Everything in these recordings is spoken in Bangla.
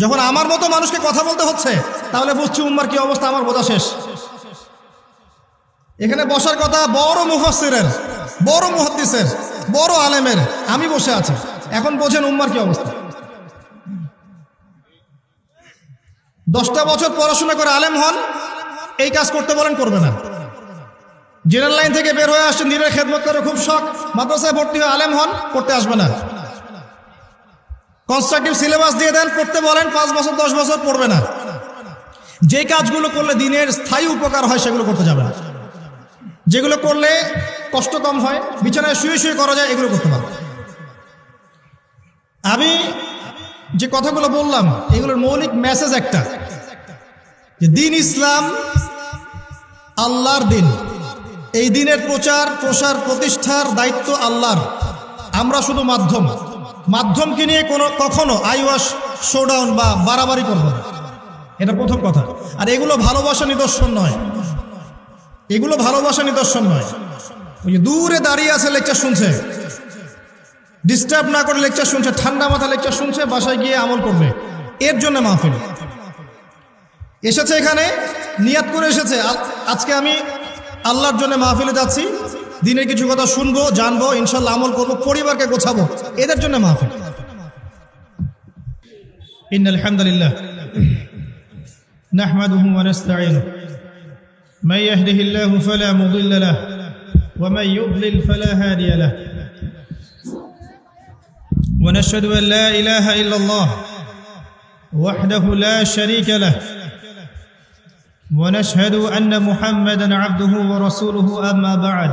যখন আমার মতো মানুষকে কথা বলতে হচ্ছে, তাহলে বুঝছি উম্মার কি অবস্থা? আমার বোঝা শেষ। এখানে বসার কথা বড় মুফাসসিরের, বড় মুহাদ্দিসের, বড় আলেমের। আমি বসে আছি। এখন বোঝেন উম্মার কি অবস্থা। দশটা বছর পড়াশোনা করে আলেম হন, এই কাজ করতে বলেন, করবে না। জেনারেল লাইন থেকে বের হয়ে আসছেন, দিনের খেদমত করে খুব শখ। মাদ্রাসায় ভর্তি হয়ে আলেম হন, করতে আসবে না। কনস্ট্রাকটিভ সিলেবাস দিয়ে দেন, পড়তে বলেন, পাঁচ বছর, দশ বছর পড়বে না। যে কাজগুলো করলে দিনের স্থায়ী উপকার হয়, সেগুলো করতে যাবে না। যেগুলো করলে কষ্ট কম হয়, বিছানায় শুয়ে শুয়ে করা যায়, এগুলো করতে পারবে আমি যে কথাগুলো বললাম, এগুলোর মৌলিক মেসেজ একটা। যে দিন ইসলাম আল্লাহর দিন। এই দিনের প্রচার, প্রসার, প্রতিষ্ঠার দায়িত্ব আল্লাহর। আমরা শুধু মাধ্যম। মাধ্যমকে নিয়ে কোনো কখনো আইওয়াস শোডাউন বা বাড়াবাড়ি করব এটা প্রথম কথা। আর এগুলো ভালোবাসা নিদর্শন নয়। এগুলো ভালোবাসা নিদর্শন নয়। ওই দূরে দাঁড়িয়ে আছে লেকচার শুনছে। ডিস্টার্ব না করে লেকচার শুনছে, ঠান্ডা মাথা লেকচার শুনছে, বাসায় গিয়ে আমল করবে। এর জন্য মাহফিল। এসেছে এখানে, নিয়াত করে এসেছে। আজকে আমি আল্লাহর জন্য মাহফিলে যাচ্ছি। দিনের কিছু কথা শুনব জানব ইনশাল্লাহ আমল করব পরিবারকে গোছাবো এদের জন্য মাহফিল إن الحمد لله نحمده ونستعينه من يهده الله فلا مضل له ومن يضلل فلا هادي له ونشهد أن لا إله إلا الله وحده لا شريك له ونشهد أن محمدا عبده ورسوله أما بعد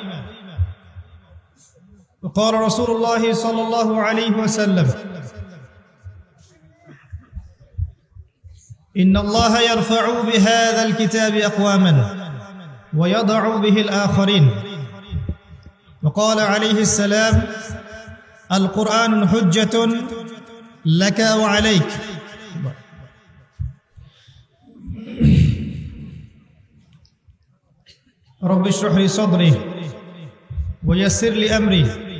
وقال رسول الله صلى الله عليه وسلم إن الله يرفع بهذا الكتاب أقواما ويضع به الآخرين. وقال عليه السلام القرآن حجة لك وعليك. رب اشرح لي صدري ويسر لي أمري.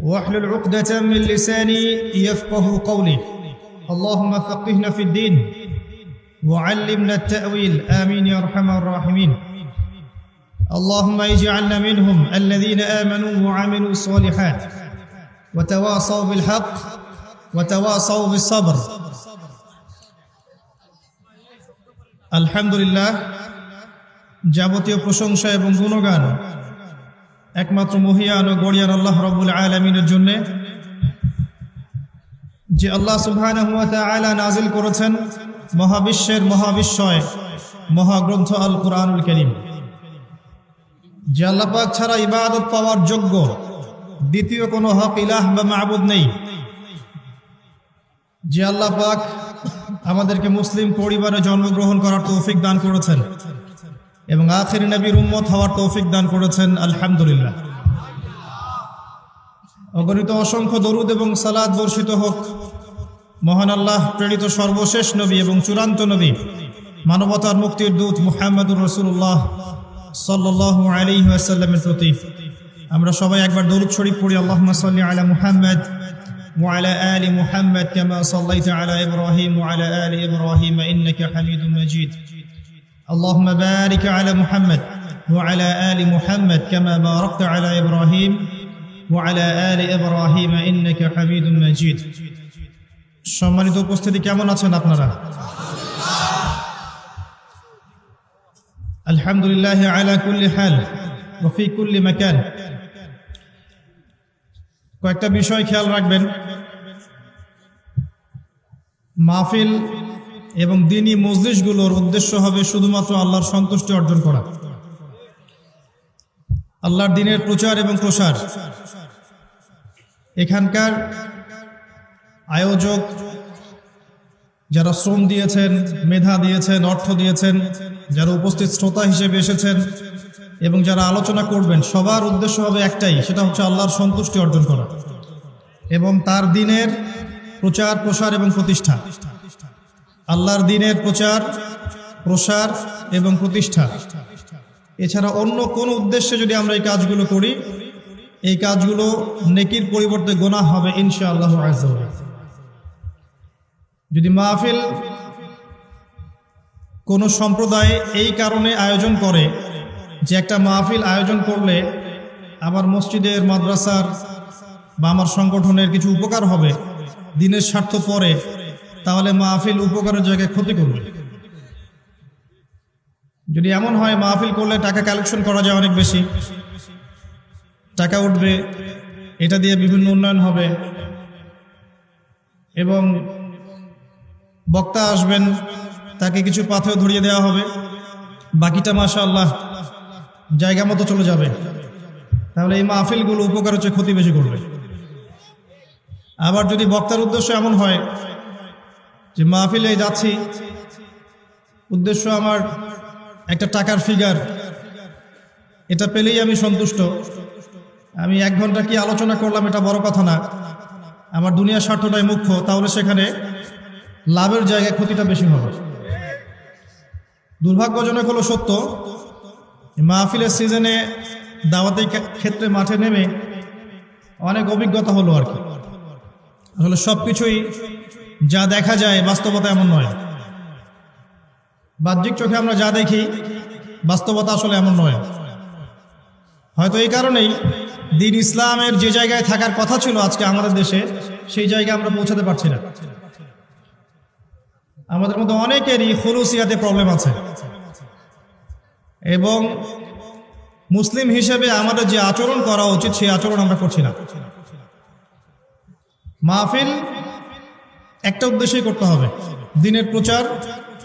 واحلل عقدة من لساني يفقه قولي اللهم فقهنا في الدين وعلمنا التأويل آمين يا أرحم الراحمين اللهم اجعلنا منهم الذين آمنوا وعملوا الصالحات وتواصوا بالحق وتواصوا بالصبر আলহামদুলিল্লাহ যাবতীয় প্রশংসা এবং গুণগান একমাত্র মহিয়ান ও গড়িয়ান আল্লাহ রব্বুল আলমিনের জন্যে যে আল্লাহ সুবহানাহু ওয়া তাআলা নাজিল করেছেন মহাবিশ্বের মহাবিশ্বয় মহাগ্রন্থ আল কুরআনুল কারীম। যে আল্লাহ পাক ছাড়া ইবাদত পাওয়ার যোগ্য দ্বিতীয় কোনো হক ইলাহ বা মাবুদ নেই। যে আল্লাহ পাক আমাদেরকে মুসলিম পরিবারে জন্মগ্রহণ করার তৌফিক দান করেছেন। এবং আখির নবীর উম্মত হওয়ার তৌফিক দান করেছেন আলহামদুলিল্লাহ অগণিত অসংখ্য দরুদ এবং সালাদ বর্ষিত হোক মহান আল্লাহ প্রেরিত সর্বশেষ নবী এবং চূড়ান্ত নবী মানবতার মুক্তির দূত মুহাম্মদুর রসুল্লাহ সাল্লাহ আলী আসাল্লামের প্রতি আমরা সবাই একবার দরুদ শরীফ পড়ি আল্লাহ সাল্লি আলা মুহাম্মদ وعلى آل محمد كما صليت على إبراهيم وعلى آل إبراهيم إنك حميد مجيد اللهم بارك على محمد وعلى آل محمد كما باركت على إبراهيم وعلى آل إبراهيم إنك حميد مجيد সম্মানিত উপস্থিতি কেমন আছেন আপনারা আলহামদুলিল্লাহ আলা কুল্লি হাল ওফি কুল্লি মাকান কয়েকটা বিষয় খেয়াল রাখবেন মাহফিল এবং দিনী মজলিসগুলোর উদ্দেশ্য হবে শুধুমাত্র আল্লাহর সন্তুষ্টি অর্জন করা। আল্লাহর দিনের প্রচার এবং প্রসার। এখানকার আয়োজক যারা শ্রম দিয়েছেন, মেধা দিয়েছেন, অর্থ দিয়েছেন, যারা উপস্থিত শ্রোতা হিসেবে এসেছেন এবং যারা আলোচনা করবেন, সবার উদ্দেশ্য হবে একটাই, সেটা হচ্ছে আল্লাহর সন্তুষ্টি অর্জন করা এবং তার দিনের প্রচার, প্রসার এবং প্রতিষ্ঠা। আল্লাহর দিনের প্রচার, প্রসার এবং প্রতিষ্ঠা। এছাড়া অন্য কোন উদ্দেশ্যে যদি আমরা এই কাজগুলো করি, এই কাজগুলো নেকির পরিবর্তে গোনা হবে ইনশা আল্লাহ যদি মাহফিল কোনো সম্প্রদায় এই কারণে আয়োজন করে যে একটা মাহফিল আয়োজন করলে আমার মসজিদের, মাদ্রাসার বা আমার সংগঠনের কিছু উপকার হবে, দিনের স্বার্থ পরে তাহলে মাহফিল উপকারের জায়গায় ক্ষতি করবে। যদি এমন হয় মাহফিল করলে টাকা কালেকশন করা যায় অনেক বেশি। টাকা উঠবে, এটা দিয়ে বিভিন্ন উন্নয়ন হবে। এবং বক্তা আসবেন, তাকে কিছু পাথেও ধরিয়ে দেওয়া হবে। বাকিটা মাশা আল্লাহ জায়গা মতো চলে যাবে। তাহলে এই মাহফিলগুলো উপকার হচ্ছে, ক্ষতি বেশি করবে। আবার যদি বক্তার উদ্দেশ্য এমন হয় যে মাহফিলে যাচ্ছি, উদ্দেশ্য আমার একটা টাকার ফিগার এটা পেলেই আমি সন্তুষ্ট। আমি এক ঘণ্টা কি আলোচনা করলাম এটা বড় কথা না। আমার দুনিয়ার স্বার্থটাই মুখ্য, তাহলে সেখানে লাভের জায়গায় ক্ষতিটা বেশি হবে। দুর্ভাগ্যজনক হলো সত্য মাহফিলের সিজনে দাওয়াতের ক্ষেত্রে মাঠে নেমে অনেক অভিজ্ঞতা হলো আর কি। আসলে সব কিছুই যা দেখা যায় বাস্তবতা এমন নয়। বাহ্যিক চোখে আমরা যা দেখি, বাস্তবতা আসলে এমন নয়। হয়তো এই কারণেই দিন ইসলামের যে জায়গায় থাকার কথা ছিল আজকে আমাদের দেশে, সেই জায়গায় আমরা পৌঁছাতে পারছি না। আমাদের মধ্যে অনেকেরই খুলুসিয়াতে প্রবলেম আছে। এবং মুসলিম হিসেবে আমাদের যে আচরণ করা উচিত, সেই আচরণ আমরা করছি না। মাহফিল একটা উদ্দেশ্যেই করতে হবে। দিনের প্রচার,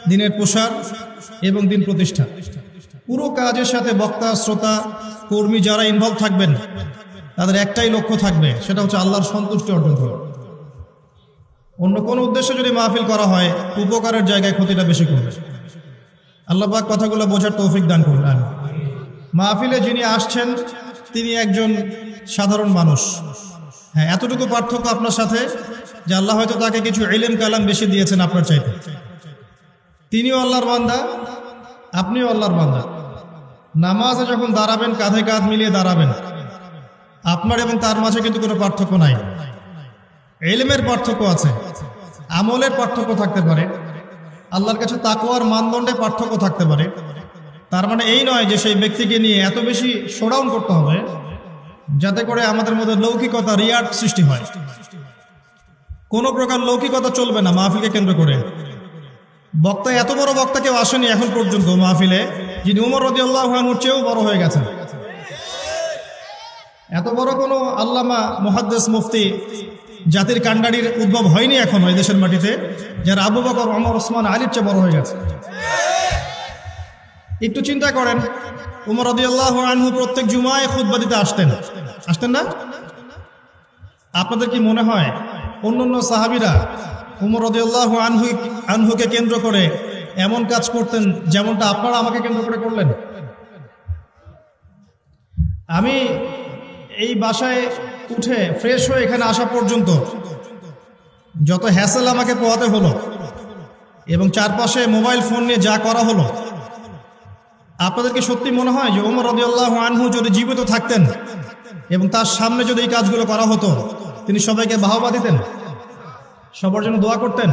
দিনের প্রসার এবং দিন প্রতিষ্ঠা। পুরো কাজের সাথে বক্তা, শ্রোতা, কর্মী যারা ইনভলভ থাকবেন, তাদের একটাই লক্ষ্য থাকবে, সেটা হচ্ছে আল্লাহর সন্তুষ্টি অর্জন করা। অন্য কোনো উদ্দেশ্যে যদি মাহফিল করা হয়, উপকারের জায়গায় ক্ষতিটা বেশি করবে। আল্লাহবাক কথাগুলো বোঝার তৌফিক দান আমি মাহফিলে যিনি আসছেন, তিনি একজন সাধারণ মানুষ। হ্যাঁ এতটুকু পার্থক্য আপনার সাথে যে আল্লাহ হয়তো তাকে কিছু এলেম কালাম বেশি দিয়েছেন আপনার চাইতে। তিনিও আল্লাহর বান্দা, আপনিও আল্লাহর বান্দা। নামাজে যখন দাঁড়াবেন, কাঁধে কাঁধ মিলিয়ে দাঁড়াবেন। আপনার এবং তার মাঝে কিন্তু কোনো পার্থক্য নাই। এলেমের পার্থক্য আছে, আমলের পার্থক্য থাকতে পারে। আল্লাহর কাছে তাকুয়ার মানদণ্ডে পার্থক্য থাকতে পারে। তার মানে এই নয় যে সেই ব্যক্তিকে নিয়ে এত বেশি শোডাউন করতে হবে, যাতে করে আমাদের মধ্যে লৌকিকতা রিয়ার্ট সৃষ্টি হয়। কোনো প্রকার লৌকিকতা চলবে না মাহফিলকে কেন্দ্র করে। বক্তা, এত বড় বক্তা কেউ আসেনি এখন পর্যন্ত মাহফিলে, যিনি উমর রদি আল্লাহনুর চেয়েও বড় হয়ে গেছেন। এত বড় কোনো আল্লামা, মুহাদ্দেস, মুফতি জাতির কান্ডারির উদ্ভব হয়নি এখন এই দেশের মাটিতে, যারা আবু বকর অমর ওসমান, আলীর চেয়ে বড় হয়ে গেছে। একটু চিন্তা করেন, উমর রদিয়াল্লাহ আনহু প্রত্যেক জুমায় খুদ্া দিতে আসতেন। আসতেন না? আপনাদের কি মনে হয় অন্য অন্য সাহাবিরা উমর রদিয়াল্লাহ আনহু, আনহুকে কেন্দ্র করে এমন কাজ করতেন যেমনটা আপনারা আমাকে কেন্দ্র করে করলেন। আমি এই বাসায় উঠে ফ্রেশ হয়ে এখানে আসা পর্যন্ত যত হ্যাসেল আমাকে পোহাতে হলো এবং চারপাশে মোবাইল ফোন নিয়ে যা করা হলো, আপনাদেরকে সত্যি মনে হয় যে ওমর রদিয়াল্লাহ আনহু যদি জীবিত থাকতেন এবং তার সামনে যদি এই কাজগুলো করা হতো তিনি সবাইকে বাহবা দিতেন। সবার জন্য দোয়া করতেন।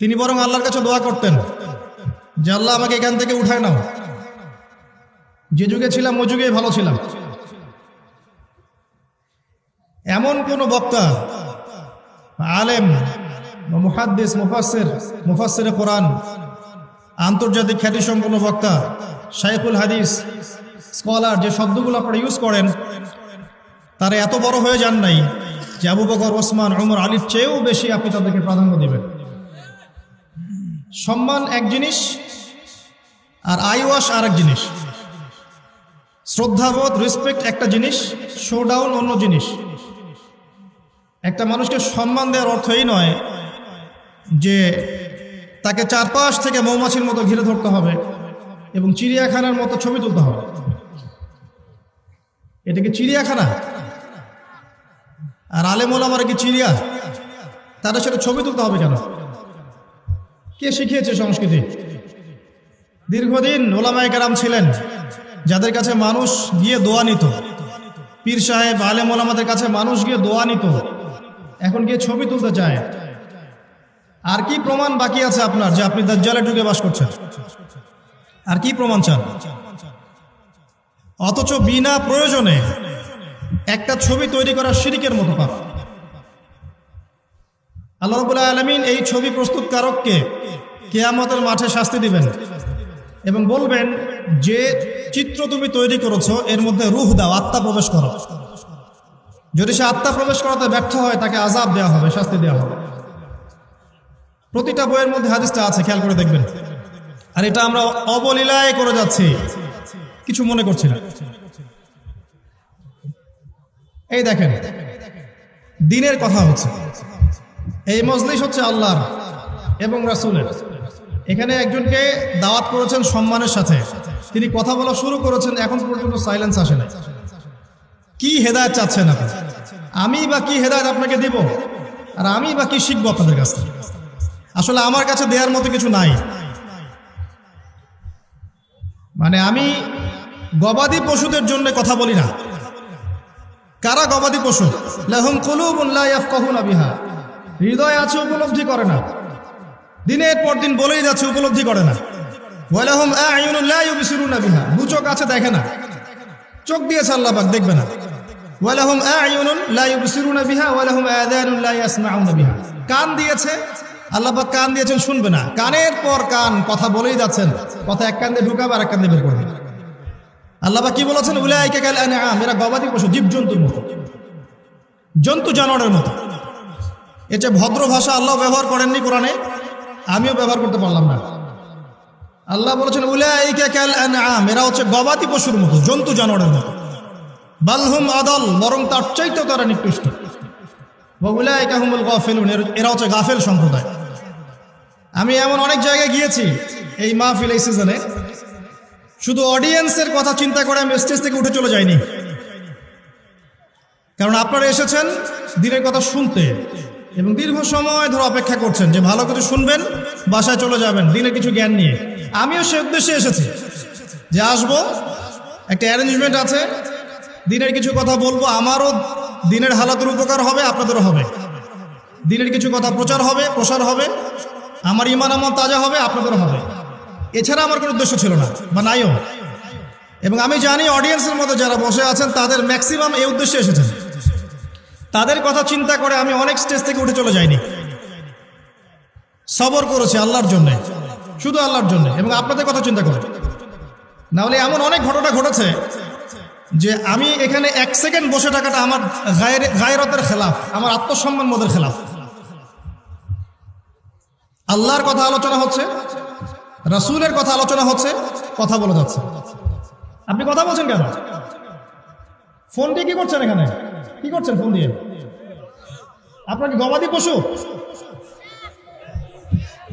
তিনি বরং আল্লাহর কাছে দোয়া করতেন যে, আল্লাহ, আমাকে এখান থেকে উঠায় নাও। যে যুগে ছিলাম ও যুগেই ভালো ছিলাম। এমন কোন বক্তা, আলেম মুহাদ্দিস মুফাসের মুফাসের কোরআন, আন্তর্জাতিক খ্যাতিসম্পন্ন বক্তা, শাইখুল হাদিস, স্কলার, যে শব্দগুলো আপনারা ইউজ করেন তারা এত বড় হয়ে যান নাই যে আবু বকর, ওসমান, ওমর, আলীর চেয়েও বেশি আপনি তাদেরকে প্রাধান্য দেবেন। সম্মান এক জিনিস আর আইওয়াস আর এক জিনিস। শ্রদ্ধাবোধ রেসপেক্ট একটা জিনিস শোডাউন অন্য জিনিস। একটা মানুষকে সম্মান দেওয়ার অর্থ এই নয় যে তাকে চারপাশ থেকে মৌমাছির মতো ঘিরে ধরতে হবে এবং চিড়িয়াখানার মতো ছবি তুলতে হবে। এটা কি চিড়িয়াখানা? আর আলেমোল আমার কি চিড়িয়া? তাদের সাথে ছবি তুলতে হবে কেন? কে শিখিয়েছে সংস্কৃতি? দীর্ঘদিন ওলামায় কারাম ছিলেন, যাদের কাছে মানুষ গিয়ে দোয়া নিত। পীর সাহেব, আলেম ওলামাদের কাছে মানুষ গিয়ে দোয়া নিত। এখন গিয়ে ছবি তুলতে চায়। আর কি প্রমাণ বাকি আছে আপনার, যে আপনি দাজ্জালে ঢুকে বাস করছেন? আর কি প্রমাণ চান? অথচ বিনা প্রয়োজনে একটা ছবি তৈরি করা শিরিকের মতো পাপ। আল্লাহ আলমিন এই ছবি প্রস্তুতকারককে কেয়ামতের মাঠে শাস্তি দিবেন এবং বলবেন যে চিত্র তুমি তৈরি করেছ, এর মধ্যে রুহ দাও, আত্মা প্রবেশ করো। যদি সে আত্মা প্রবেশ করাতে ব্যর্থ হয়, তাকে আজাব দেওয়া হবে, শাস্তি দেওয়া হবে। প্রতিটা বইয়ের মধ্যে হাদিসটা আছে, খেয়াল করে দেখবেন। আর এটা আমরা অবলীলায় করে যাচ্ছি। কিছু মনে করছি না। এই দেখেন, দিনের কথা হচ্ছে। এই মজলিস হচ্ছে আল্লাহর এবং রাসুলের। এখানে একজনকে দাওয়াত করেছেন সম্মানের সাথে। তিনি কথা বলা শুরু করেছেন, এখন পর্যন্ত সাইলেন্স আসে না কি হেদায়ত চাচ্ছেন আপনি? আমি বা কি হেদায়ত আপনাকে দিব? আর আমি বা কি শিখব আপনাদের কাছ থেকে? আসলে আমার কাছে দেওয়ার মতো কিছু নাই। মানে আমি গবাদি পশুদের জন্য কথা বলি না। কারা গবাদি পশু? লাহুম ইয়াফকাহুনা বিহা। হৃদয় আছে, উপলব্ধি করে না। দিনের পর দিন বলেই যাচ্ছে, উপলব্ধি করে না। আছে, দেখে না। চোখ দিয়েছে আল্লাহ দেখবে না। কান দিয়েছে, আল্লাহ কান দিয়েছেন, শুনবে না। কানের পর কান, কথা বলেই যাচ্ছেন। কথা এক কান দিয়ে ঢুকাবে আর এক কান দিয়ে বের করবে। আল্লাহ কি বলেছেন? উলাইকা কাল এরা গবাদি পশু, জীবজন্তুর মতো। জন্তু জানোয়ারের মতো। চেয়ে ভদ্র ভাষা আল্লাহ ব্যবহার করেননি কোরআনে, আমিও ব্যবহার করতে পারলাম না। আল্লাহ বলেছেন, উলাইকা এরা হচ্ছে গবাদি পশুর মতো, জন্তু জানোয়ারের মতো। বালহুম আদল, বরং তার চাইতেও তারা নিকৃষ্ট। এরা হচ্ছে গাফেল সম্প্রদায়। আমি এমন অনেক জায়গায় গিয়েছি, এই মাহফিল এই সিজনে। শুধু অডিয়েন্সের কথা চিন্তা করে আমি স্টেজ থেকে উঠে চলে যাইনি। কারণ আপনারা এসেছেন দিনের কথা শুনতে এবং দীর্ঘ সময় ধরে অপেক্ষা করছেন যে ভালো কিছু শুনবেন, বাসায় চলে যাবেন, দিনের কিছু জ্ঞান নিয়ে। আমিও সে উদ্দেশ্যে এসেছি যে আসব, একটা অ্যারেঞ্জমেন্ট আছে, দিনের কিছু কথা বলব, আমারও দিনের হালাতের উপকার হবে, আপনাদেরও হবে। দিনের কিছু কথা প্রচার হবে, প্রসার হবে, আমার ইমান আমল তাজা হবে, আপনাদেরও হবে। এছাড়া আমার কোনো উদ্দেশ্য ছিল না। বা নাইও। এবং আমি জানি অডিয়েন্সের মধ্যে যারা বসে আছেন, তাদের ম্যাক্সিমাম এই উদ্দেশ্যে এসেছেন। তাদের কথা চিন্তা করে আমি অনেক স্টেজ থেকে উঠে চলে যাইনি। সবর করেছে আল্লাহর জন্য। শুধু আল্লাহর জন্য। এবং আপনাদের কথা চিন্তা করে। নাহলে এমন অনেক ঘটনা ঘটেছে যে আমি এখানে এক সেকেন্ড বসে থাকাটা আমার গায়ের- গায়রতের খেলাফ, আমার আত্মসম্মান বোধের খেলাফ। আল্লাহর কথা আলোচনা হচ্ছে। রাসূলের কথা আলোচনা হচ্ছে, কথা বলা যাচ্ছে। আপনি কথা বলছেন কেন? ফোন দিয়ে কি করছেন এখানে? কি করছেন ফোন দিয়ে? আপনার কি গবাদি পশু?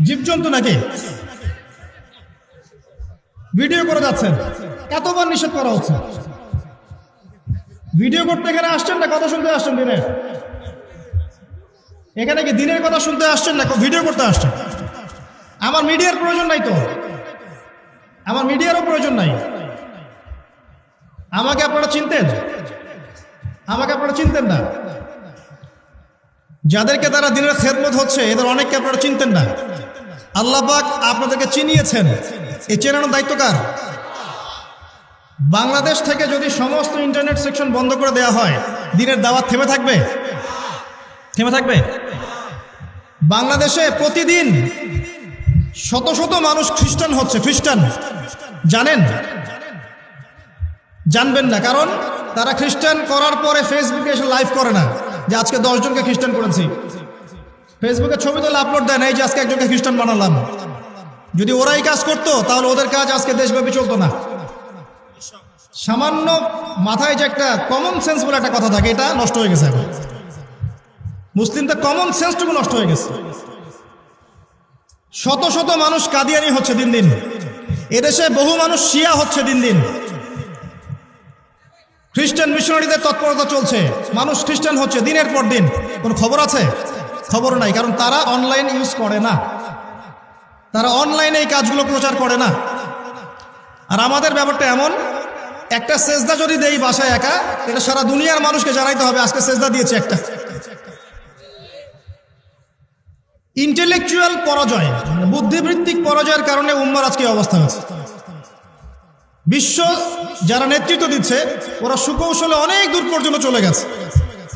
জীবজন্তু নাকি? ভিডিও করে যাচ্ছেন। কতবার নিষেধ করা হচ্ছে। ভিডিও করতে এখানে আসছেন না? কথা শুনতে আসছেন দিনের এখানে কি দিনের কথা শুনতে আসছেন না? ভিডিও করতে আসছেন? আমার মিডিয়ার প্রয়োজন নাই তো। আমার মিডিয়ারও প্রয়োজন নাই। আমাকে আপনারা চিনতেন? আমাকে আপনারা চিনতেন না? যাদেরকে তারা দিনের খেদমত হচ্ছে, এদের অনেককে আপনারা চিনতেন না। আল্লাহ আপনাদেরকে চিনিয়েছেন। এই চেনানোর দায়িত্ব কার? বাংলাদেশ থেকে যদি সমস্ত ইন্টারনেট সেকশন বন্ধ করে দেওয়া হয়, দিনের দাওয়াত থেমে থাকবে? থেমে থাকবে? বাংলাদেশে প্রতিদিন শত শত মানুষ খ্রিস্টান হচ্ছে, খ্রিস্টান। জানেন? জানবেন না, কারণ তারা খ্রিস্টান করার পরে ফেসবুকে এসে লাইভ করে না, যে আজকে দশজনকে খ্রিস্টান করেছি। ফেসবুকে ছবি তোলা আপলোড দেয় না, এই যে আজকে একজনকে খ্রিস্টান বানালাম। যদি ওরাই কাজ করতো, তাহলে ওদের কাজ আজকে দেশব্যাপী চলতো না। সামান্য মাথায় যে একটা কমন সেন্স বলে একটা কথা থাকে, এটা নষ্ট হয়ে গেছে এখন। মুসলিমদের কমন সেন্সটুকু নষ্ট হয়ে গেছে। শত শত মানুষ কাদিয়ানি হচ্ছে দিন দিন। এদেশে বহু মানুষ শিয়া হচ্ছে দিন দিন। খ্রিস্টান মিশনারিদের তৎপরতা চলছে। মানুষ খ্রিস্টান হচ্ছে দিনের পর দিন। কোনো খবর আছে? খবর নাই, কারণ তারা অনলাইন ইউজ করে না। তারা অনলাইনে এই কাজগুলো প্রচার করে না। আর আমাদের ব্যাপারটা এমন, একটা সেজদা যদি দেই বাসায় একা, এটা সারা দুনিয়ার মানুষকে জানাইতে হবে, আজকে সেজদা দিয়েছে একটা। ইন্টেলেকচুয়াল পরাজয়, বুদ্ধিবৃত্তিক পরাজয়ের কারণে উম্মার আজকে এই অবস্থা হচ্ছে বিশ্ব যারা নেতৃত্ব দিচ্ছে, ওরা সুকৌশলে অনেক দূর পর্যন্ত চলে গেছে।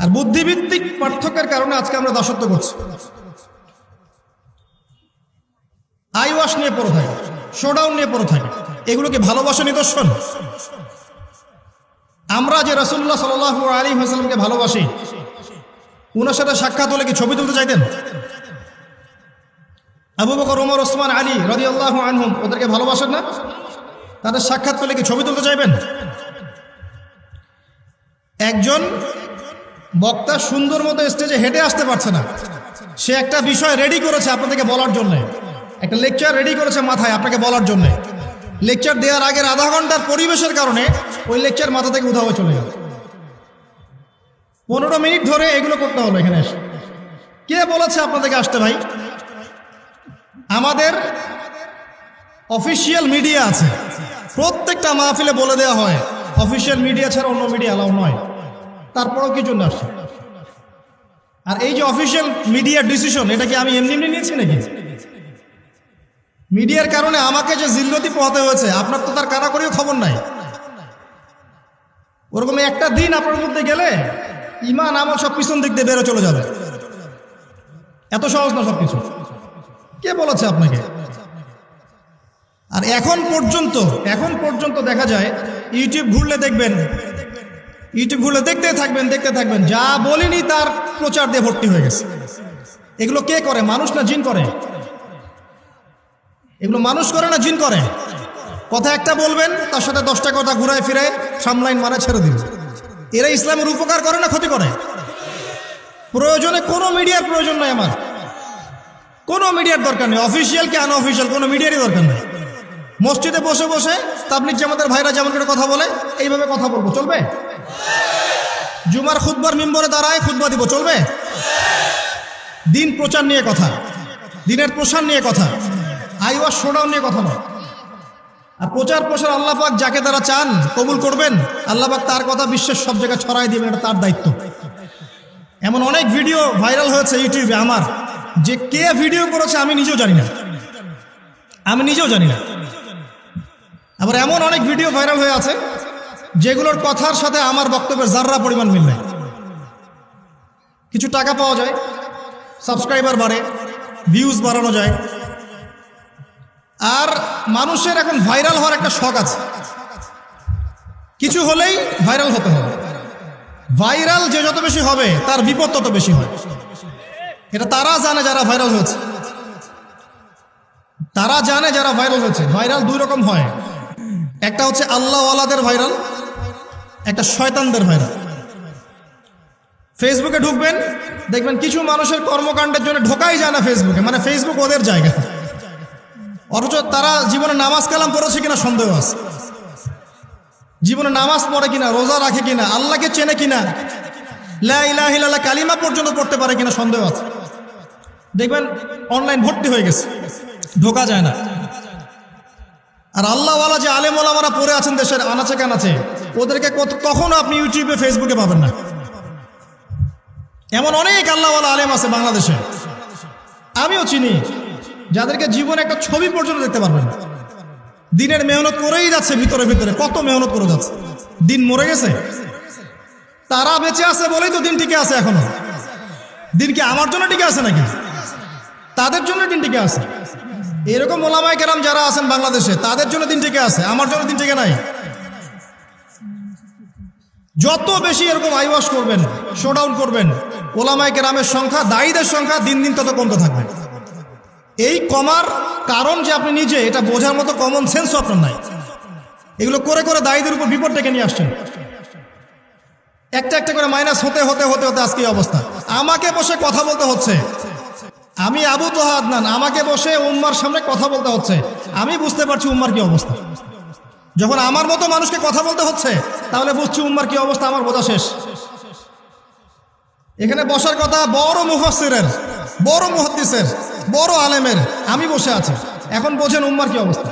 আর বুদ্ধিভিত্তিক পার্থক্যের কারণে আজকে আমরা দাসত্ব করছি। আই ওয়াশ নিয়ে পড়ে থাকে শোডাউন নিয়ে পড়ে থাকে এগুলো কি ভালোবাসা নিদর্শন। আমরা যে রসুল্লাহ সাল আলী হাসলামকে ভালোবাসি, উনার সাথে সাক্ষাৎ হলে কি ছবি তুলতে চাইতেন? আবু বকর ওমর ওসমান, আলী রদি আল্লাহ আনহুম, ওদেরকে ভালোবাসেন না? তাদের সাক্ষাৎ পেলে কি ছবি তুলতে চাইবেন? একজন বক্তা সুন্দর মতো স্টেজে হেঁটে আসতে পারছে না। সে একটা বিষয় রেডি করেছে আপনাদেরকে বলার জন্য। একটা লেকচার রেডি করেছে মাথায় আপনাকে বলার জন্য। লেকচার দেওয়ার আগের আধা ঘণ্টার পরিবেশের কারণে ওই লেকচার মাথা থেকে উধাও চলে গেল। পনেরো মিনিট ধরে এগুলো করতে হলো এখানে কে বলেছে আপনাদেরকে আসতে ভাই? আমাদের অফিসিয়াল মিডিয়া আছে। প্রত্যেকটা মাহফিলে বলে দেওয়া হয় অফিসিয়াল মিডিয়া ছাড়া অন্য মিডিয়া অ্যালাউ নয়। তারপরেও কি জন্য আসছে আর এই যে অফিসিয়াল মিডিয়ার ডিসিশন এটা কি আমি এমনি এমনি নিয়েছি নাকি? মিডিয়ার কারণে আমাকে যে জিল্লতি পোহাতে হয়েছে, আপনার তো তার কারাকরিও খবর নাই। ওরকম একটা দিন আপনার মধ্যে গেলে ইমান আমল সব পিছন দিক দিয়ে বেরো চলে যাবে। এত সহজ না সব কিছু কে বলেছে আপনাকে? আর এখন পর্যন্ত এখন পর্যন্ত দেখা যায় ইউটিউব ঘুরলে দেখবেন ইউটিউব ঘুরলে দেখতে থাকবেন দেখতে থাকবেন, যা বলিনি তার প্রচার দিয়ে ভর্তি হয়ে গেছে। এগুলো কে করে? মানুষ না জিন করে? এগুলো মানুষ করে না জিন করে? কথা একটা বলবেন, তার সাথে দশটা কথা ঘুরায় ফিরে সামলাইন মানে ছেড়ে দিন। এরা ইসলামের উপকার করে না ক্ষতি করে? প্রয়োজনে কোনো মিডিয়ার প্রয়োজন নাই আমার। কোনো মিডিয়ার দরকার নেই। অফিসিয়াল কি আনঅফিসিয়াল কোনো মিডিয়ারই দরকার নেই। মসজিদে বসে বসে তাবলিক জামাতের ভাইরা যেমন করে কথা বলে, এইভাবে কথা বলব। চলবে? জুমার খুদবার মিম্বরে দাঁড়ায় খুদবা দিব। চলবে? দিন প্রচার নিয়ে কথা। দিনের প্রসার নিয়ে কথা। আইওয়ার শোডাউন নিয়ে কথা নয় আর প্রচার প্রসার আল্লাহ পাক যাকে তারা চান কবুল করবেন, আল্লাহ পাক তার কথা বিশ্বের সব জায়গায় ছড়াই দিবেন, এটা তার দায়িত্ব। এমন অনেক ভিডিও ভাইরাল হয়েছে ইউটিউবে আমার। যে কে ভিডিও করেছে আমি নিজেও জানি না। আমি নিজেও জানি না। আবার এমন অনেক ভিডিও ভাইরাল হয়ে আছে, যেগুলোর কথার সাথে আমার বক্তব্যের জাররা পরিমাণ মিল নাই। কিছু টাকা পাওয়া যায় সাবস্ক্রাইবার বাড়ে ভিউজ বাড়ানো যায়। আর মানুষের এখন ভাইরাল হওয়ার একটা শখ আছে। কিছু হলেই ভাইরাল হতে হবে। ভাইরাল যে যত বেশি হবে, তার বিপদ তত বেশি হয়। এটা তারা জানে যারা ভাইরাল হয়েছে। তারা জানে যারা ভাইরাল হয়েছে। ভাইরাল দুই রকম হয়। একটা হচ্ছে আল্লাহওয়ালাদের ভাইরাল, একটা শয়তানদের ভাইরাল। ফেসবুকে ঢুকবেন, দেখবেন কিছু মানুষের কর্মকাণ্ডের জন্য ঢোকাই যায় না ফেসবুকে মানে ফেসবুক ওদের জায়গা। অথচ তারা জীবনে নামাজ কালাম পড়েছে কিনা সন্দেহ আছে। জীবনে নামাজ পড়ে কিনা, রোজা রাখে কিনা, আল্লাহকে চেনে কিনা, লা ইলাহা ইল্লাল্লাহ কালিমা পর্যন্ত পড়তে পারে কিনা সন্দেহ আছে। দেখবেন অনলাইন ভর্তি হয়ে গেছে। ঢোকা যায় না। আর আল্লাহওয়ালা যে আলেম ওলামারা পড়ে আছেন দেশের আনাচে কানাচে, ওদেরকে কখনো আপনি ইউটিউবে ফেসবুকে পাবেন না। এমন অনেক আল্লাহওয়ালা আলেম আছে বাংলাদেশে। আমিও চিনি, যাদেরকে জীবনে একটা ছবি পর্যন্ত দেখতে পারবেন। দিনের মেহনত করেই যাচ্ছে ভিতরে ভিতরে। কত মেহনত করে যাচ্ছে। দিন মরে গেছে। তারা বেঁচে আছে বলেই তো দিন টিকে আছে এখনও। দিন কি আমার জন্য টিকে আছে নাকি? তাদের জন্য দিন টিকে আছে। এরকম ওলামাই কেরাম যারা আছেন বাংলাদেশে, তাদের জন্য দিন টিকে আছে, আমার জন্য দিন টিকে নাই। যত বেশি এরকম আইওয়াশ করবেন শোডাউন করবেন ওলামাই কেরামের সংখ্যা, দায়ীদের সংখ্যা দিন দিন তত কমতে থাকবে। এই কমার কারণ যে আপনি নিজে, এটা বোঝার মতো কমন সেন্সও আপনার নাই। এগুলো করে করে দায়ীদের উপর বিপদ ডেকে নিয়ে আসছেন। একটা একটা করে মাইনাস হতে হতে হতে হতে আজকে অবস্থা। আমাকে বসে কথা বলতে হচ্ছে। আমি আবু তোহা আদনান আমাকে বসে উম্মার সামনে কথা বলতে হচ্ছে। আমি বুঝতে পারছি উম্মার কি অবস্থা। যখন আমার মতো মানুষকে কথা বলতে হচ্ছে, তাহলে বুঝছি উম্মার কি অবস্থা, আমার বোঝা শেষ। এখানে বসার কথা বড় মুহসিরের বড় মুহাদ্দিসের, বড় আলেমের। আমি বসে আছি। এখন বোঝেন উম্মার কি অবস্থা।